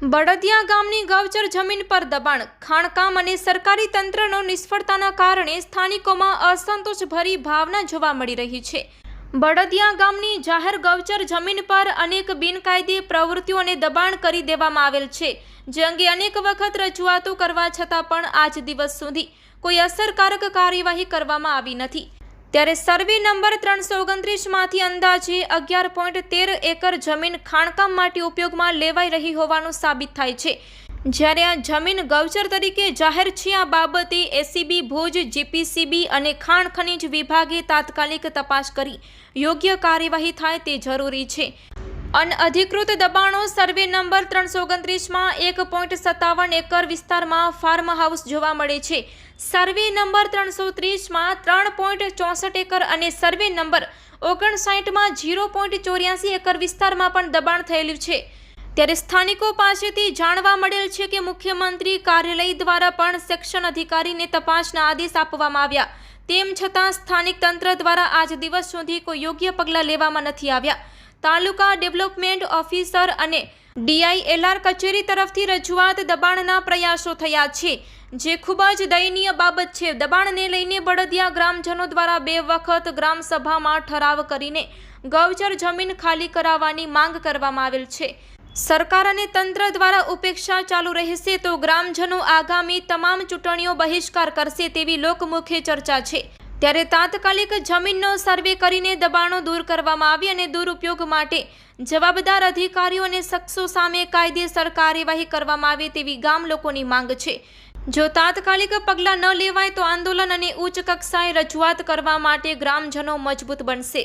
બળદિયા ગામની ગૌચર જમીન પર દબાણ, ખાણકામ અને સરકારી તંત્રનો નિષ્ફળતાના કારણે સ્થાનિકોમાં અસંતોષભરી ભાવના જોવા મળી રહી છે. બળદિયા ગામની જાહેર ગૌચર જમીન પર અનેક બિનકાયદે પ્રવૃત્તિઓને દબાણ કરી દેવામાં આવેલ છે, જે અંગે અનેક વખત રજૂઆતો કરવા છતાં પણ આજ દિવસ સુધી કોઈ અસરકારક કાર્યવાહી કરવામાં આવી નથી. ત્યારે સર્વે નંબર ત્રણસો ઓગણત્રીસમાંથી અંદાજે અગિયાર પોઈન્ટ તેર એકર જમીન ખાણકામ માટે ઉપયોગમાં લેવાઈ રહી હોવાનું સાબિત થાય છે. જ્યારે આ જમીન ગૌચર તરીકે જાહેર છે, આ બાબતે એસીબી, ભુજ, જીપીસીબી અને ખાણ ખનીજ વિભાગે તાત્કાલિક તપાસ કરી. યોગ્ય કાર્યવાહી થાય તે જરૂરી છે. અનઅધિકૃત દબાણો સર્વે નંબર ત્રણસો ઓગણત્રીસમાં એક પોઈન્ટ સત્તાવન એકર વિસ્તારમાં ફાર્મ હાઉસ જોવા મળે છે. સર્વે નંબર ત્રણસો ત્રીસમાં ત્રણ પોઈન્ટ ચોસઠ એકર અને સર્વે નંબર ઓગણસાઠમાં જીરો પોઈન્ટ ચોર્યાસી એકર વિસ્તારમાં પણ દબાણ થયેલું છે. ત્યારે સ્થાનિકો પાસેથી જાણવા મળેલ છે કે મુખ્યમંત્રી કાર્યાલય દ્વારા પણ સેક્શન અધિકારીને તપાસના આદેશ આપવામાં આવ્યા. તેમ છતાં સ્થાનિક તંત્ર દ્વારા આજ દિવસ સુધી કોઈ યોગ્ય પગલાં લેવામાં નથી આવ્યા. તાલુકા ડેવલપમેન્ટ ઓફિસર અને ડીઆઈએલઆર કચેરી તરફથી રજૂઆત દબાણના પ્રયાસો થયા છે, જે ખૂબ જ દયનીય બાબત છે. દબાણને લઈને બળદિયા ગ્રામજનો દ્વારા બે વખત ગ્રામસભામાં ઠરાવ કરીને ગૌચર જમીન ખાલી કરાવવાની માંગ કરવામાં આવેલ છે. સરકાર અને તંત્ર દ્વારા ઉપેક્ષા ચાલુ રહેશે તો ગ્રામજનો આગામી તમામ ચૂંટણીઓ બહિષ્કાર કરશે તેવી લોકમુખે ચર્ચા છે. ત્યારે તાત્કાલિક જમીનનો સર્વે કરીને દબાણો દૂર કરવામાં આવી અને દુરુપયોગ માટે જવાબદાર અધિકારીઓ અને શખ્સો સામે કાયદેસર કાર્યવાહી કરવામાં આવે તેવી ગામ લોકોની માંગ છે. જો તાત્કાલિક પગલાં ન લેવાય તો આંદોલન અને ઉચ્ચ કક્ષાએ રજૂઆત કરવા માટે ગ્રામજનો મજબૂત બનશે.